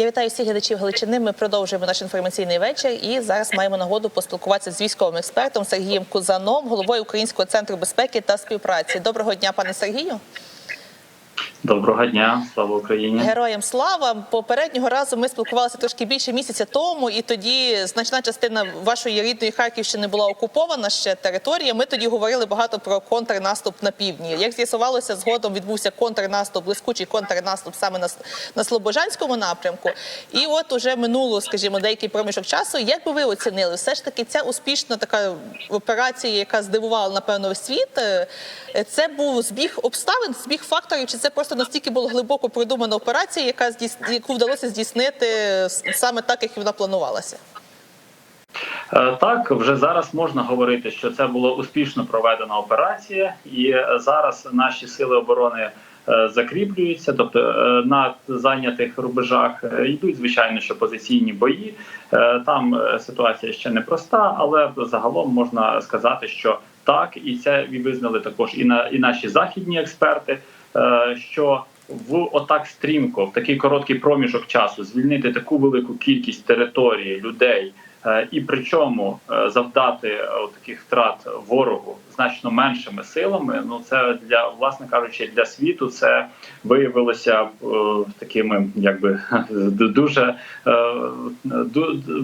Я вітаю всіх глядачів Галичини. Ми продовжуємо наш інформаційний вечір і зараз маємо нагоду поспілкуватися з військовим експертом Сергієм Кузаном, головою Українського центру безпеки та співпраці. Доброго дня, пане Сергію. Доброго дня, слава Україні. Героям слава попереднього разу ми спілкувалися трошки більше місяця тому, і тоді значна частина вашої рідної Харківщини була окупована ще територія. Ми тоді говорили багато про контрнаступ на півдні. Як з'ясувалося, згодом відбувся контрнаступ, блискучий контрнаступ саме на, на Слобожанському напрямку. І от уже минуло, скажімо, деякий проміжок часу. Як би ви оцінили, все ж таки ця успішна така операція, яка здивувала напевно світ, е, це був збіг обставин, збіг факторів, чи це просто настільки була глибоко продумана операція, яка яку вдалося здійснити саме так, як вона планувалася? Е, Так, вже зараз можна говорити, що це була успішно проведена операція, і зараз наші сили оборони е, закріплюються, тобто е, на зайнятих рубежах йдуть звичайно, що позиційні бої. Там ситуація ще не проста, але загалом можна сказати, що так, і це визнали також і на і наші західні експерти. Е, Що в отак стрімко, в такий короткий проміжок часу, звільнити таку велику кількість території, людей, е, і причому е, завдати таких втрат ворогу значно меншими силами. Ну це для власне кажучи, для світу це виявилося такими, якби дуже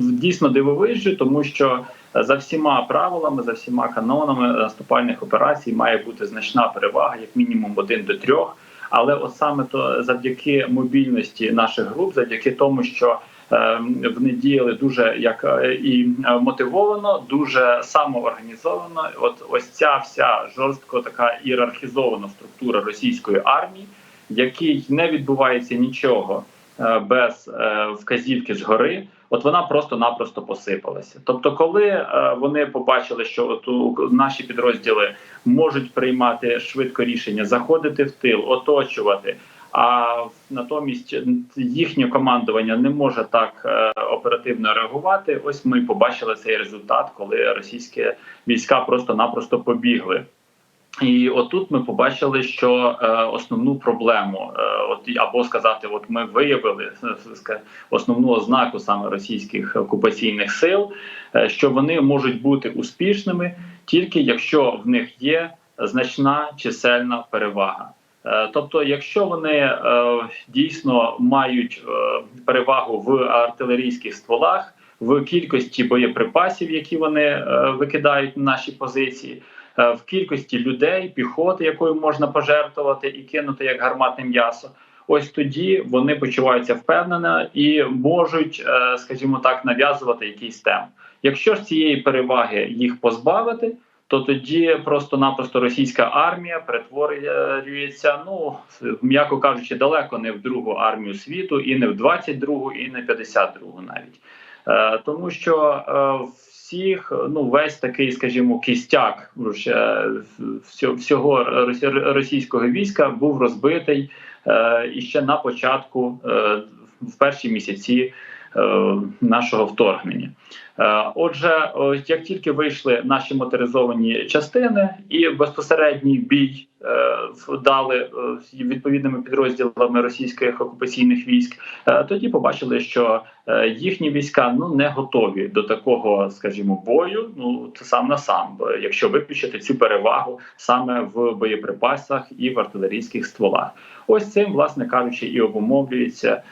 дійсно дивовижі, тому що. За всіма правилами, за всіма канонами наступальних операцій має бути значна перевага, як мінімум один до трьох. Але от саме то завдяки мобільності наших груп, завдяки тому, що е, вони діяли дуже як е, і е, мотивовано, дуже самоорганізовано. От ось ця вся жорстко така ієрархізована структура російської армії, в якій не відбувається нічого без вказівки згори. От вона просто-напросто посипалася. Тобто, коли е, вони побачили, що от наші підрозділи можуть приймати швидко рішення, заходити в тил, оточувати. А натомість їхнє командування не може так е, оперативно реагувати. Ось ми побачили цей результат, коли російські війська просто-напросто побігли. І отут ми побачили, що е, основну проблему, е, от або сказати, от ми виявили е, основну ознаку саме російських окупаційних сил, е, що вони можуть бути успішними тільки якщо в них є значна чисельна перевага. Е, Тобто, якщо вони е, дійсно мають е, перевагу в артилерійських стволах, в кількості боєприпасів, які вони е, викидають на наші позиції, в кількості людей, піхоти, якою можна пожертвувати і кинути як гарматне м'ясо. Ось тоді вони почуваються впевнено і можуть, е, скажімо так, нав'язувати якийсь темп. Якщо ж цієї переваги їх позбавити, то тоді просто-напросто російська армія перетворюється, ну м'яко кажучи, далеко не в другу армію світу, і не в 22-гу, і не в 52-гу навіть. Е, тому що е, всіх, ну весь такий, скажімо, кістяк всього російського війська був розбитий е, іще на початку, е, в перші місяці е, нашого вторгнення. Е, Отже, як тільки вийшли наші моторизовані частини і безпосередній бій е, дали е, відповідними підрозділами російських окупаційних військ, тоді побачили, що їхні війська ну не готові до такого, скажімо, бою. Ну це сам на сам, якщо виключити цю перевагу саме в боєприпасах і в артилерійських стволах. Ось цим, власне кажучи, і обумовлюється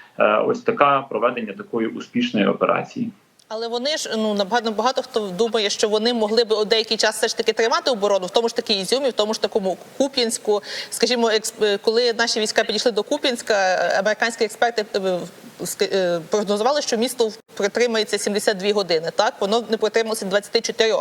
ось така проведення такої успішної операції. Але вони ж ну набагато багато хто думає, що вони могли би у деякий час все ж таки тримати оборону, в тому ж таки Ізюмі, в тому ж такому Куп'янську. Скажімо, коли наші війська підійшли до Куп'янська, е, американські експерти е, прогнозували, що місто протримається 72 години. Так воно не протрималося 24.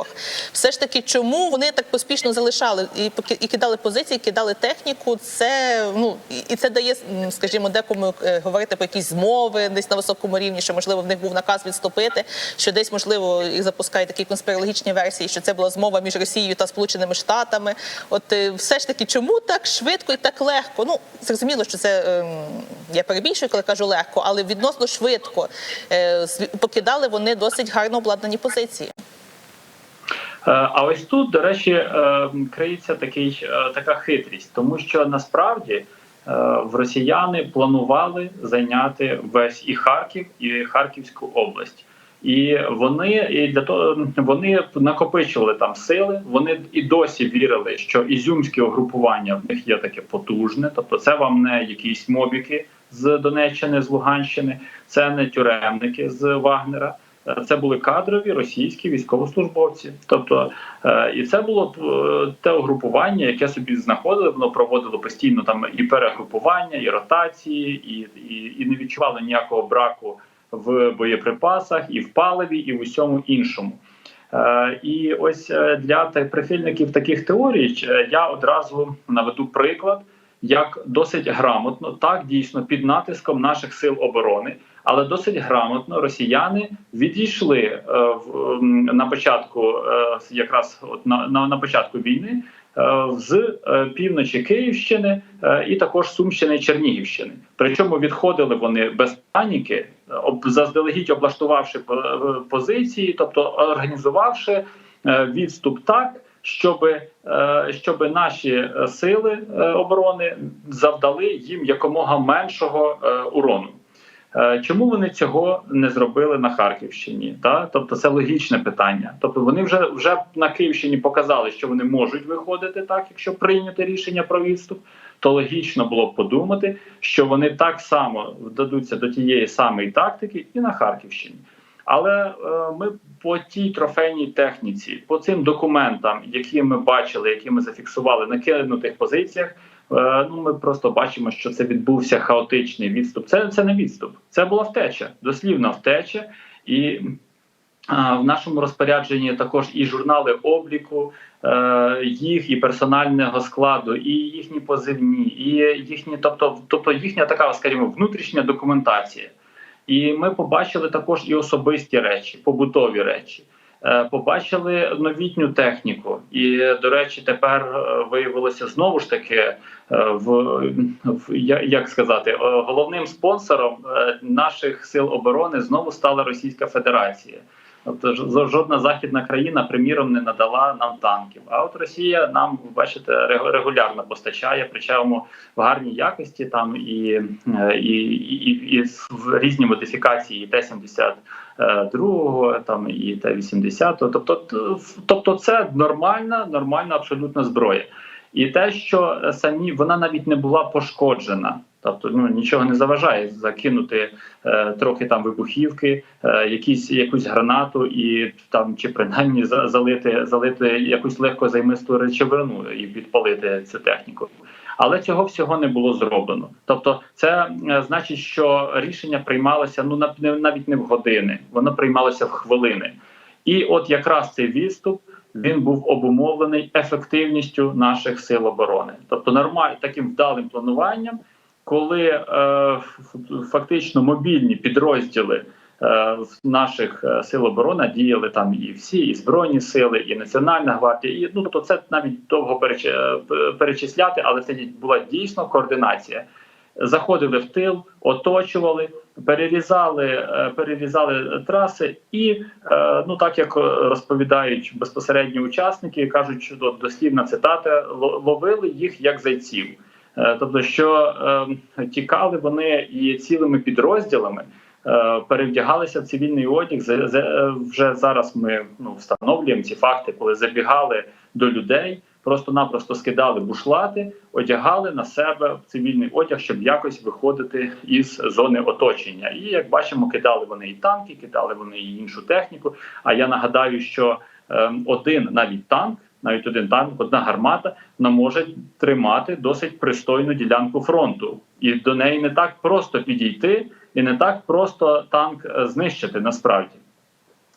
Все ж таки, чому вони так поспішно залишали і і кидали позиції, кидали техніку? Це ну і- і це дає, скажімо, декому е, говорити про якісь змови десь на високому рівні, що можливо в них був наказ відступити, що десь можливо їх запускають такі конспірологічні версії, що це була змова між Росією та Сполученими Штатами. От е, все ж таки, чому так швидко і так легко? Ну зрозуміло, що це ем, я перебільшую, коли кажу легко, але відносно швидко е, покидали вони досить гарно обладнані позиції. Е, А ось тут, до речі, е, криється такий, така хитрість, тому що насправді в росіяни планували зайняти весь і Харків, і Харківську область. І вони і для того вони накопичували там сили. Вони і досі вірили, що ізюмське угрупування в них є таке потужне. Тобто, це вам не якісь мобіки з Донеччини, з Луганщини, це не тюремники з Вагнера. Е, Це були кадрові російські військовослужбовці. Тобто, е, і це було е, те угрупування, яке собі знаходили. Воно проводило постійно там і перегрупування, і ротації, і, і, і не відчувало ніякого браку в боєприпасах, і в паливі, і в усьому іншому. І ось для прихильників таких теорій я одразу наведу приклад, як досить грамотно, так дійсно під натиском наших сил оборони, але досить грамотно росіяни відійшли е, в, на початку, е, якраз от на, на, на початку війни. е, З е, півночі Київщини е, і також Сумщини і Чернігівщини. Причому відходили вони без паніки, заздалегідь облаштувавши по- позиції, тобто організувавши відступ так, щоб, щоб наші е, сили е, оборони завдали їм якомога меншого е, урону. Е, Чому вони цього не зробили на Харківщині? Та тобто це логічне питання. Тобто вони вже вже на Київщині показали, що вони можуть виходити так, якщо прийняти рішення про відступ. То логічно було б подумати, що вони так само вдадуться до тієї самої тактики і на Харківщині. Але е, ми по тій трофейній техніці, по цим документам, які ми бачили, які ми зафіксували на кинутих позиціях. Е, Ну, ми просто бачимо, що це відбувся хаотичний відступ. Це, це не відступ, це була втеча, дослівна втеча. І а, в нашому розпорядженні також і журнали обліку е, їх, і персонального складу, і їхні позивні, і їхні, тобто, тобто їхня така, скажімо, внутрішня документація. І ми побачили також і особисті речі, побутові речі. Е, Побачили новітню техніку, і до речі, тепер е, виявилося знову ж таки е, в, в як сказати, головним спонсором наших сил оборони знову стала Російська Федерація. Тобто жодна західна країна, приміром, не надала нам танків. А от Росія нам, бачите, рег- регулярно постачає, причому в гарній якості там і, е, і, і, і, різні модифікації і Т-72, там і Т-80. Тобто, тобто це нормальна, нормальна абсолютна зброя. І те, що е, самі вона навіть не була пошкоджена. Тобто ну нічого не заважає закинути е, трохи там вибухівки, е, якісь якусь гранату, і там чи принаймні за- залити залити якусь легкозаймисту речовину і підпалити цю техніку. Але цього всього не було зроблено. Тобто, це е, значить, що рішення приймалося ну на- навіть не в години, воно приймалося в хвилини. І от якраз цей відступ він був обумовлений ефективністю наших сил оборони, тобто нормаль таким вдалим плануванням, коли е, фактично мобільні підрозділи е, наших е, сил оборони діяли там і всі, і збройні сили, і національна гвардія. І ну тобто це навіть довго е, перечисляти, але це була дійсно координація. Заходили в тил, оточували, перерізали, перерізали траси, і ну так як розповідають безпосередні учасники, кажуть, що до- дослівна цитата ловили їх як зайців. Е, Тобто, що е, тікали вони і цілими підрозділами. е, Перевдягалися в цивільний одяг. Вже зараз ми ну, встановлюємо ці факти, коли забігали до людей, просто-напросто скидали бушлати, одягали на себе цивільний одяг, щоб якось виходити із зони оточення. І як бачимо, кидали вони і танки, кидали вони і іншу техніку. А я нагадаю, що е, один навіть танк, навіть один танк, одна гармата, вона може тримати досить пристойну ділянку фронту, і до неї не так просто підійти, і не так просто танк е, знищити насправді.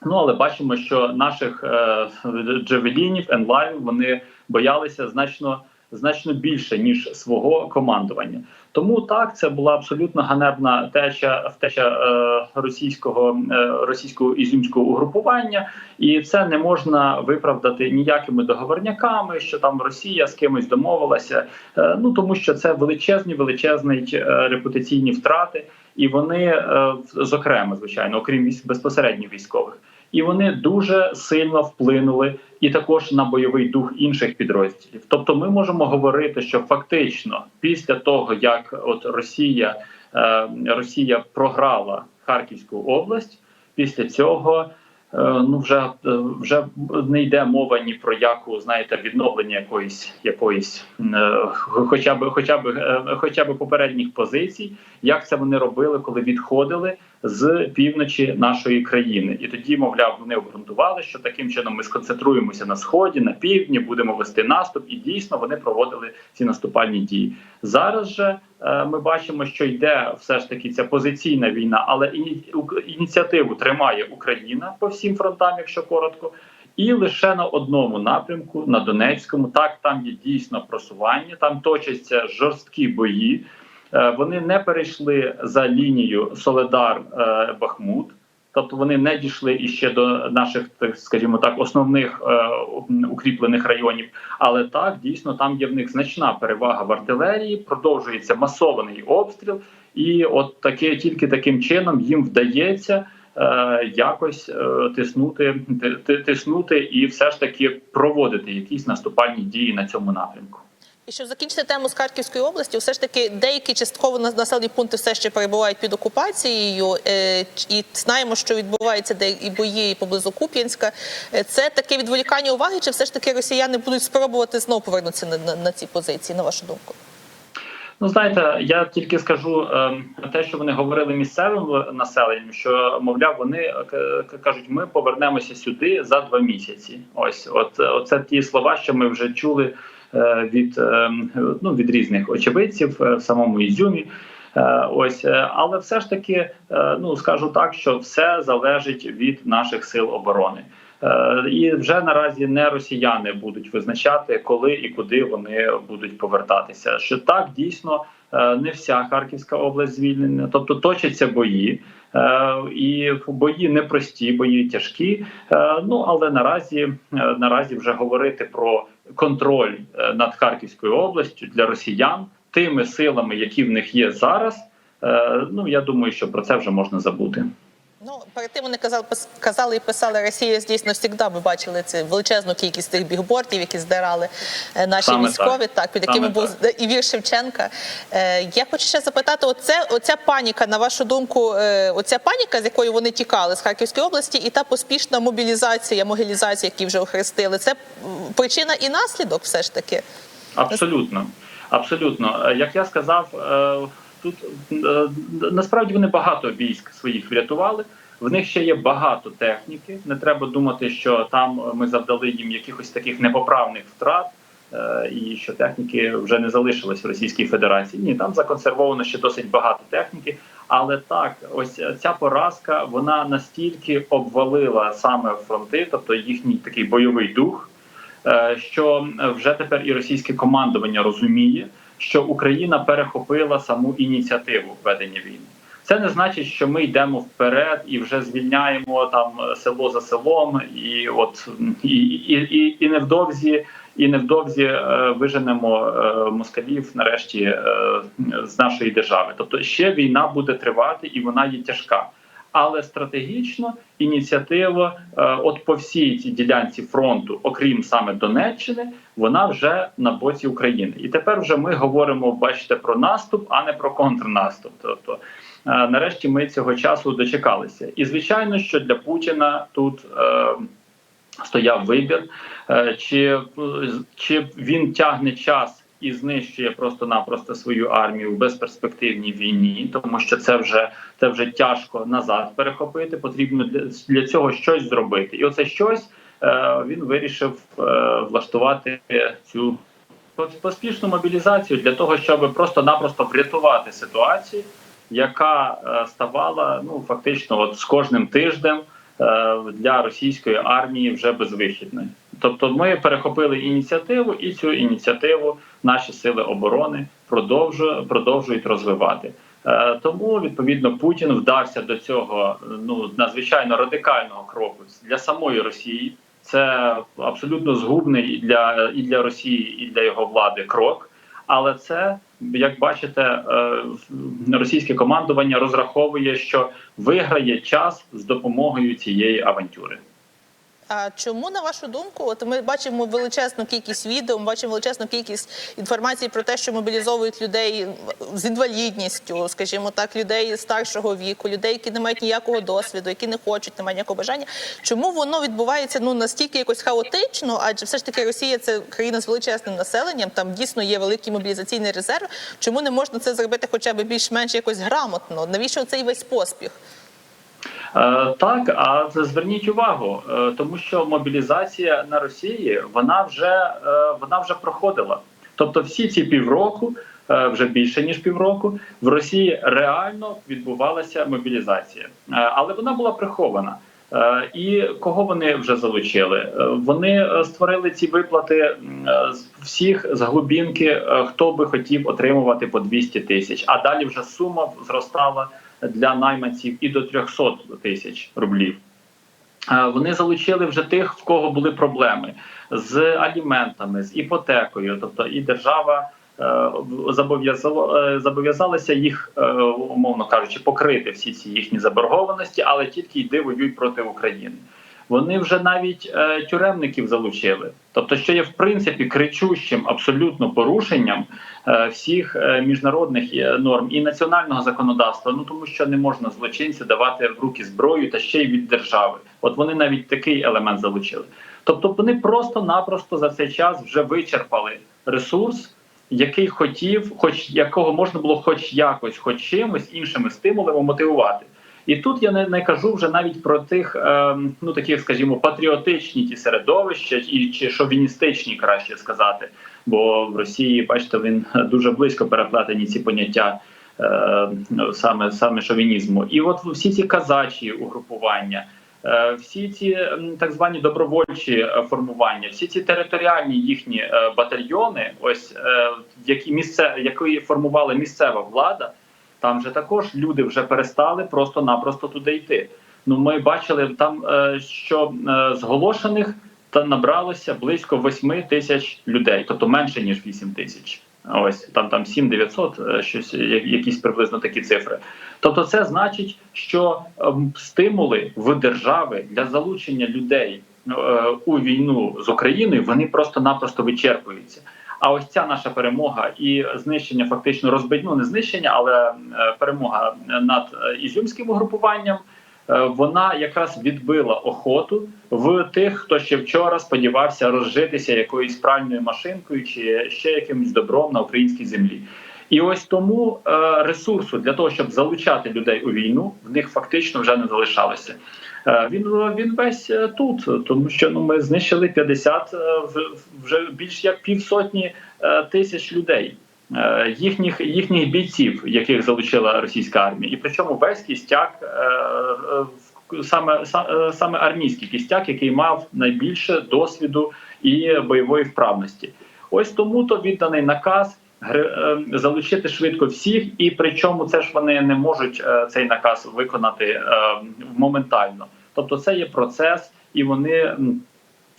Ну але бачимо, що наших е, джевелінів, енлайвів вони боялися значно значно більше ніж свого командування. Тому так це була абсолютно ганебна теча втеча е, російського е, російського ізюмського угрупування, і це не можна виправдати ніякими договорняками, що там Росія з кимось домовилася. Е, ну тому що це величезні, величезні е, репутаційні втрати, і вони, е, зокрема, звичайно, окрім військ безпосередньо військових. І вони дуже сильно вплинули і також на бойовий дух інших підрозділів. Тобто, ми можемо говорити, що фактично після того як от Росія, е, Росія програла Харківську область, після цього. е, Ну, вже е, вже не йде мова ні про яку знаєте відновлення якоїсь якоїсь, хоча б хоча б хоча б попередніх позицій, як це вони робили, коли відходили з півночі нашої країни, і тоді, мовляв, вони обґрунтували, що таким чином ми сконцентруємося на сході, на півдні, будемо вести наступ, і дійсно вони проводили ці наступальні дії. Зараз же е, ми бачимо, що йде все ж таки ця позиційна війна, але ініціативу тримає Україна по всім фронтам, якщо коротко. І лише на одному напрямку, на Донецькому, так там є дійсно просування, там точаться жорсткі бої. Е, Вони не перейшли за лінію Соледар е, Бахмут, тобто вони не дійшли іще до наших, так скажімо так, основних е, укріплених районів. Але так дійсно там є в них значна перевага в артилерії, продовжується масований обстріл, і от таке тільки таким чином їм вдається. Якось тиснути, ти- ти- тиснути і все ж таки проводити якісь наступальні дії на цьому напрямку. І щоб закінчити тему з Харківської області, все ж таки деякі частково населені пункти все ще перебувають під окупацією, е, і знаємо, що відбуваються де і бої поблизу Куп'янська. Е, Це таке відволікання уваги, чи все ж таки росіяни будуть спробувати знову повернутися на, на, на ці позиції, на вашу думку? Ну, знаєте, я тільки скажу ем, те, що вони говорили місцевим населенням, що мовляв, вони е, кажуть, ми повернемося сюди за два місяці. Ось, от е, оце ті слова, що ми вже чули е, від ем, ну від різних очевидців е, в самому Ізюмі. Е, Ось, е, але все ж таки, е, ну скажу так, що все залежить від наших сил оборони. Е, І вже наразі не росіяни будуть визначати, коли і куди вони будуть повертатися. Що так дійсно е, не вся Харківська область звільнена, тобто точаться бої, е, і бої непрості, бої тяжкі. Е, Ну але наразі е, наразі вже говорити про контроль е, над Харківською областю для росіян тими силами, які в них є зараз. е, Ну я думаю, що про це вже можна забути. Ну перед тим вони казали, казали і писали Росія дійсно завжди. Ми бачили це величезну кількість тих бігбордів, які здирали е, наші Саме військові, так, під якими Саме був і вір Шевченка. Е, я хочу ще запитати: оце оця паніка, на вашу думку, е, оця паніка, з якою вони тікали з Харківської області, і та поспішна мобілізація, могилізація, які вже охрестили, це причина і наслідок, все ж таки. Абсолютно, абсолютно. Як я сказав, тут е, насправді вони багато військ своїх врятували. В них ще є багато техніки. Не треба думати, що там ми завдали їм якихось таких непоправних втрат. е, І що техніки вже не залишилось в Російській Федерації. Ні, там законсервовано ще досить багато техніки. Але так, ось ця поразка вона настільки обвалила саме фронти, тобто їхній такий бойовий дух, е, що вже тепер і російське командування розуміє, що Україна перехопила саму ініціативу ведення війни. Це не значить, що ми йдемо вперед і вже звільняємо там село за селом, і от і, і, і невдовзі, і невдовзі е, виженемо е, москалів нарешті е, з нашої держави. Тобто ще війна буде тривати, і вона є тяжка. Але стратегічно ініціатива, е, от по всій цій ділянці фронту, окрім саме Донеччини, вона вже на боці України. І тепер вже ми говоримо, бачите, про наступ, а не про контрнаступ. Тобто, е, нарешті ми цього часу дочекалися. І звичайно, що для Путіна тут. Е, Стояв вибір, чи, чи він тягне час і знищує просто-напросто свою армію в безперспективній війні, тому що це вже це вже тяжко назад перехопити. Потрібно для, цього щось зробити, і оце щось е, він вирішив е, влаштувати цю поспішну мобілізацію для того, щоб просто-напросто врятувати ситуацію, яка е, ставала ну фактично, от з кожним тижнем для російської армії вже безвихідною. Тобто, ми перехопили ініціативу, і цю ініціативу наші сили оборони продовжують, продовжують розвивати. Е, Тому відповідно Путін вдався до цього ну надзвичайно радикального кроку для самої Росії. Це абсолютно згубний і для і для Росії, і для його влади крок. Але це як бачите, е, російське командування розраховує, що виграє час з допомогою цієї авантюри. А чому, на вашу думку, от ми бачимо величезну кількість відео, ми бачимо величезну кількість інформації про те, що мобілізовують людей з інвалідністю, скажімо так, людей старшого віку, людей, які не мають ніякого досвіду, які не хочуть, не мають ніякого бажання. Чому воно відбувається ну настільки якось хаотично? Адже все ж таки Росія це країна з величезним населенням, там дійсно є великий мобілізаційний резерв. Чому не можна це зробити хоча б більш-менш якось грамотно? Навіщо цей весь поспіх? Е, Так, а зверніть увагу, е, тому що мобілізація на Росії вона вже е, вона вже проходила. Тобто, всі ці півроку, вже більше ніж півроку, в Росії реально відбувалася мобілізація, але вона була прихована. І кого вони вже залучили? Вони створили ці виплати з всіх з глибинки, е, хто би хотів отримувати по 200 тисяч. А далі вже сума зростала для найманців і до 300 тисяч рублів. Е, Вони залучили вже тих, в кого були проблеми з аліментами, з іпотекою. Тобто, і держава е, е, зобов'язалася їх, умовно кажучи, покрити всі ці їхні заборгованості, але тільки йди воюй проти України. Вони вже навіть е, тюремників залучили, тобто, що є в принципі кричущим абсолютно порушенням е, всіх е, міжнародних е, норм і національного законодавства. Ну тому що не можна злочинцю давати в руки зброю та ще й від держави. От вони навіть такий елемент залучили. Тобто, вони просто-напросто за цей час вже вичерпали ресурс, який хотів, хоч якого можна було, хоч якось, хоч чимось іншими стимулами мотивувати. І тут я не, не кажу вже навіть про тих, е, ну таких, скажімо, патріотичні ті середовища і чи шовіністичні, краще сказати. Бо в Росії, бачите, він дуже близько переплетені ці поняття е, саме саме шовінізму. І от всі ці казачі угрупування. е, Всі ці так звані добровольчі е, формування, всі ці територіальні їхні е, батальйони, ось які місце, які формувала місцева влада, там же також люди вже перестали просто-напросто туди йти. Ну, ми бачили там, е, що е, зголошених та набралося близько 8 тисяч людей, тобто менше ніж 8 тисяч. Ось там там 7-900, е, щось якісь приблизно такі цифри. Тобто, це значить, що ем, стимули в держави для залучення людей у війну з Україною вони просто-напросто вичерпуються. А ось ця наша перемога і знищення, фактично розбить, ну не знищення, але е, перемога над е, ізюмським угрупуванням. е, Вона якраз відбила охоту в тих, хто ще вчора сподівався розжитися якоюсь пральною машинкою чи ще якимось добром на українській землі. І ось тому ресурсу для того, щоб залучати людей у війну, в них фактично вже не залишалося. Е, Він він весь е, тут, тому що ну ми знищили 50, е, вже більш як півсотні тисяч людей, їхніх їхніх бійців, яких залучила російська армія, і причому весь кістяк саме саме армійський кістяк, який мав найбільше досвіду і бойової вправності. Ось тому то відданий наказ. Залучити швидко всіх, і причому це ж вони не можуть цей наказ виконати моментально. Тобто, це є процес, і вони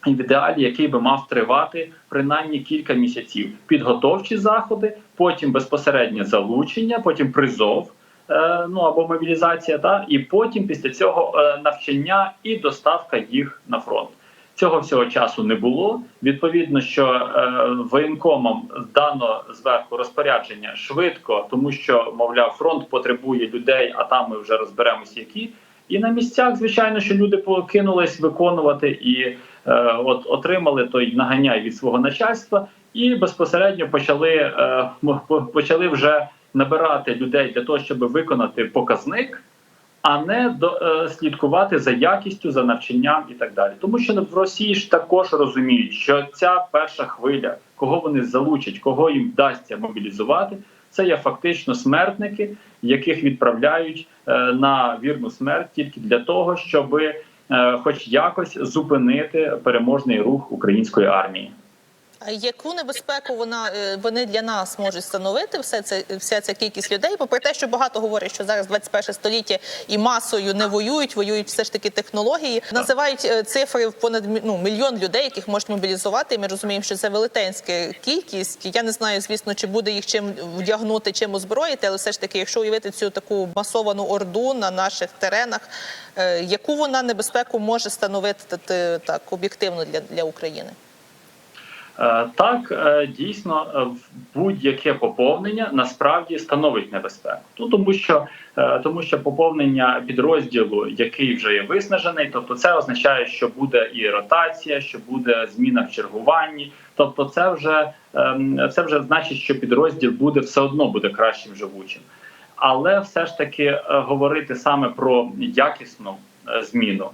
в ідеалі, який би мав тривати принаймні кілька місяців. Підготовчі заходи, потім безпосереднє залучення, потім призов. е, Ну або мобілізація, та і потім після цього е, навчання і доставка їх на фронт. Цього всього часу не було. Відповідно, що е, воєнкомам дано зверху розпорядження швидко, тому що мовляв, фронт потребує людей, а там ми вже розберемося, які. І на місцях, звичайно, що люди покинулись виконувати і е, от отримали той наганяй від свого начальства, і безпосередньо почали, е, почали вже набирати людей для того, щоб виконати показник а не до е, слідкувати за якістю, за навчанням і так далі. Тому що в Росії ж також розуміють, що ця перша хвиля, кого вони залучать, кого їм вдасться мобілізувати, це є фактично смертники, яких відправляють е, на вірну смерть тільки для того, щоб е, хоч якось зупинити переможний рух української армії. А яку небезпеку вона е, вони для нас можуть становити? Все це вся ця кількість людей. Попри те, що багато говорять, що зараз 21 століття і масою не воюють, воюють все ж таки технології. Називають е, цифри в понад ну, мільйон людей, яких можуть мобілізувати. І Ми розуміємо, що це велетенська кількість. Я не знаю, звісно, чи буде їх чим вдягнути, чим озброїти, але все ж таки, якщо уявити цю таку масовану орду на наших теренах, е, яку вона небезпеку може становити так об'єктивно для, для України? Е, Так, е, дійсно, е, будь-яке поповнення насправді становить небезпеку. Ну тому що тому що поповнення підрозділу, який вже є виснажений, тобто це означає, що буде і ротація, що буде зміна в чергуванні. Тобто, це вже ем, це вже значить, що підрозділ буде все одно буде кращим живучим. Але все ж таки говорити саме про якісну зміну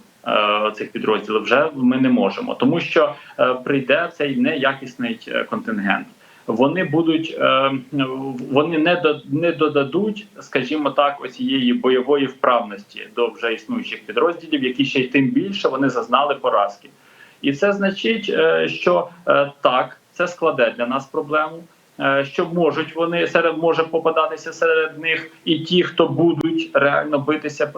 цих підрозділів вже ми не можемо, тому що е, прийде цей неякісний е, контингент. Вони будуть е, вони не не додадуть, скажімо так, оцієї бойової вправності до вже існуючих підрозділів, які ще й тим більше вони зазнали поразки. І це значить, е, що е, так, це складе для нас проблему. е, Що можуть вони серед може попадатися серед них і ті, хто будуть реально битися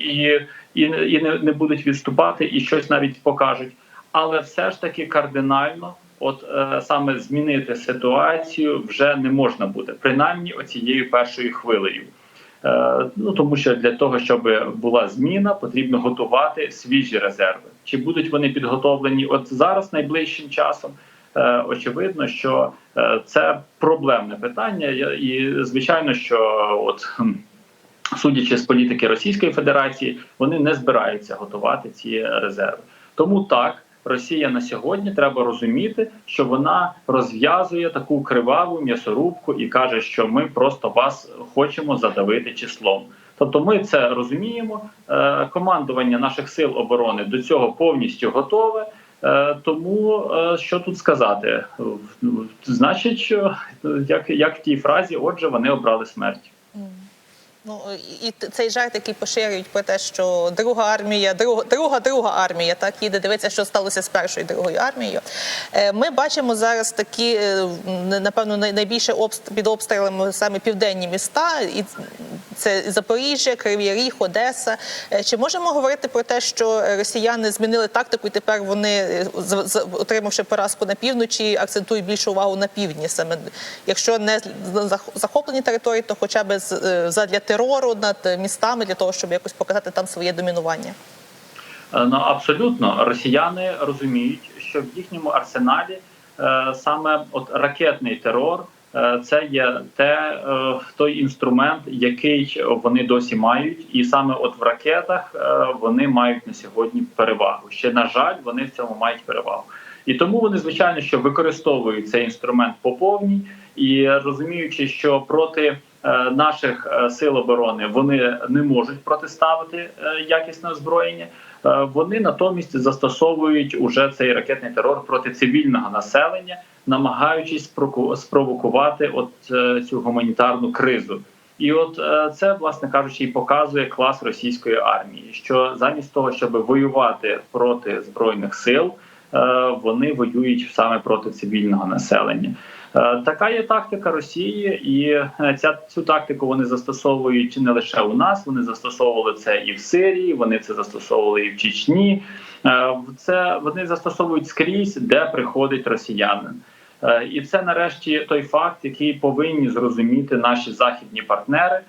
е, і, і, і не, не будуть відступати, і щось навіть покажуть. Але все ж таки кардинально, от е, саме змінити ситуацію вже не можна буде, принаймні оцією першою хвилею. Е, Ну тому що для того, щоб була зміна, потрібно готувати свіжі резерви. Чи будуть вони підготовлені? От зараз найближчим часом е, очевидно, що е, це проблемне питання, і звичайно, що от. Судячи з політики Російської Федерації, вони не збираються готувати ці резерви. Тому так, Росія на сьогодні треба розуміти, що вона розв'язує таку криваву м'ясорубку і каже, що ми просто вас хочемо задавити числом. Тобто, ми це розуміємо. Е, Командування наших сил оборони до цього повністю готове. Е, Тому е, що тут сказати? Значить, що як, як в тій фразі, отже, вони обрали смерть. Ну і цей жарт, який поширюють про те, що друга армія, друга, друга, друга армія, так їде дивитися, що сталося з першою і другою армією. Е, Ми бачимо зараз такі, е, напевно, найбільше під обстрілами саме південні міста, і це Запоріжжя, Кривий Ріг, Одеса. Е, Чи можемо говорити про те, що росіяни змінили тактику, і тепер вони, отримавши поразку на півночі, акцентують більшу увагу на півдні, саме якщо не зах- захоплені території, то хоча б задля терору над містами для того, щоб якось показати там своє домінування. Е, Ну абсолютно росіяни розуміють, що в їхньому арсеналі е, саме от ракетний терор е, це є те той інструмент, який вони досі мають, і саме от в ракетах вони мають на сьогодні перевагу. Ще на жаль, вони в цьому мають перевагу. І тому вони, звичайно, що використовують цей інструмент по повній і розуміючи, що проти наших е, сил оборони вони не можуть протиставити е, якісне озброєння. е, Вони натомість застосовують уже цей ракетний терор проти цивільного населення, намагаючись спровокувати от е, цю гуманітарну кризу. І от е, це, власне кажучи, і показує клас російської армії, що замість того, щоб воювати проти збройних сил, е, вони воюють саме проти цивільного населення. Е, Така є тактика Росії, і е, ця цю тактику вони застосовують не лише у нас. Вони застосовували це і в Сирії, вони це застосовували і в Чечні. Е, Це вони застосовують скрізь, де приходить росіянин. І це нарешті той факт, який повинні зрозуміти наші західні партнери,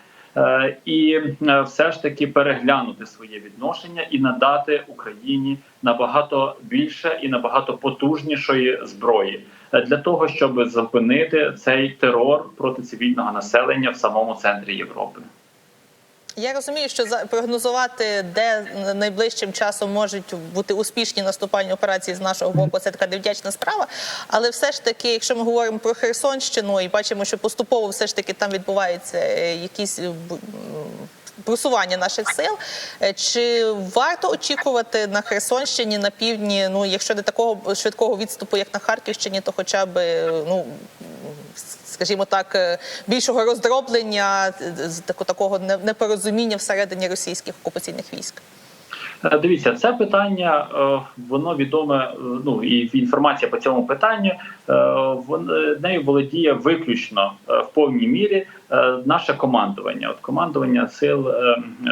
і е, все ж таки переглянути своє відношення і надати Україні набагато більше і набагато потужнішої зброї е, для того, щоб зупинити цей терор проти цивільного населення в самому центрі Європи. Я розумію, що прогнозувати, де найближчим часом можуть бути успішні наступальні операції з нашого боку, це така невдячна справа. Але все ж таки, якщо ми говоримо про Херсонщину і бачимо, що поступово все ж таки там відбуваються е, якісь е, просування наших сил. Е, Чи варто очікувати на Херсонщині на півдні? Ну, якщо не такого швидкого відступу, як на Харківщині, то хоча б ну скажімо так, е, більшого роздроблення, е, такого непорозуміння всередині російських окупаційних військ. Е, Дивіться, це питання, е, воно відоме. е, Ну і інформація по цьому питанню нею володіє виключно в повній мірі наше командування, от командування сил,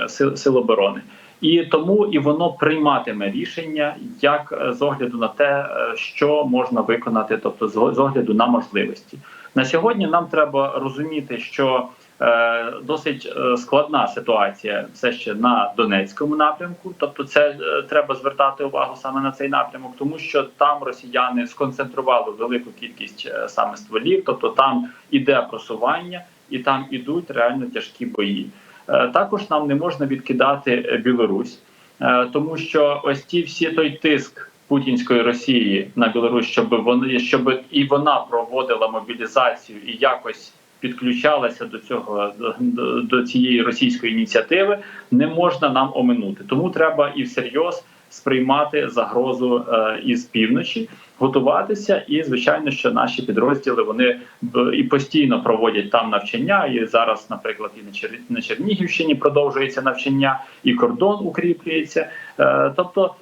сил, сил оборони. І тому і воно прийматиме рішення як з огляду на те, що можна виконати, тобто з огляду на можливості. На сьогодні нам треба розуміти, що досить е, складна ситуація все ще на Донецькому напрямку. Тобто, це е, треба звертати увагу саме на цей напрямок, тому що там росіяни сконцентрували велику кількість е, саме стволів, тобто там іде просування і там ідуть реально тяжкі бої. Е, Також нам не можна відкидати е, Білорусь, е, тому що ось ті всі той тиск путінської Росії на Білорусь, щоб вони щоб і вона проводила мобілізацію і якось підключалася до цього до, до, цієї російської ініціативи, не можна нам оминути. Тому треба і всерйоз сприймати загрозу е, із півночі, готуватися, і звичайно, що наші підрозділи вони і постійно проводять там навчання. І зараз, наприклад, і на Чер... на Чернігівщині продовжується навчання, і кордон укріплюється. Е, тобто.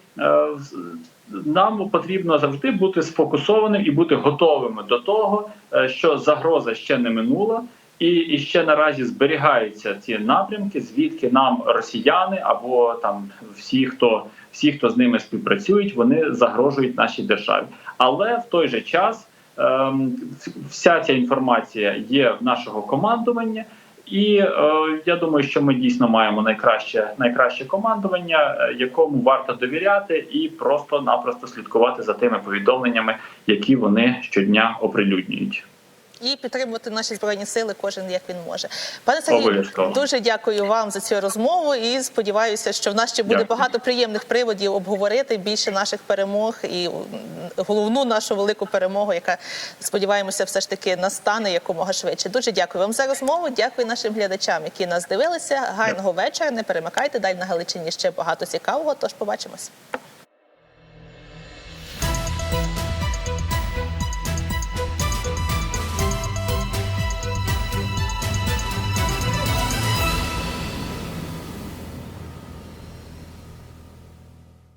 Нам потрібно завжди бути сфокусованим і бути готовими до того, е, що загроза ще не минула, і, і ще наразі зберігаються ці напрямки, звідки нам росіяни або там всі, хто всі, хто з ними співпрацюють, вони загрожують нашій державі. Але в той же час ем, вся ця інформація є в нашого командування. І е, я думаю, що ми дійсно маємо найкраще найкраще командування, е, якому варто довіряти, і просто-напросто слідкувати за тими повідомленнями, які вони щодня оприлюднюють. І підтримувати наші збройні сили, кожен як він може. Пане Сергію, дуже дякую вам за цю розмову і сподіваюся, що в нас ще буде Дякую. багато приємних приводів обговорити більше наших перемог і головну нашу велику перемогу, яка сподіваємося, все ж таки настане якомога швидше. Дуже дякую вам за розмову. Дякую нашим глядачам, які нас дивилися. Гарного вечора. Не перемикайте. Далі на Галичині ще багато цікавого. Тож побачимось.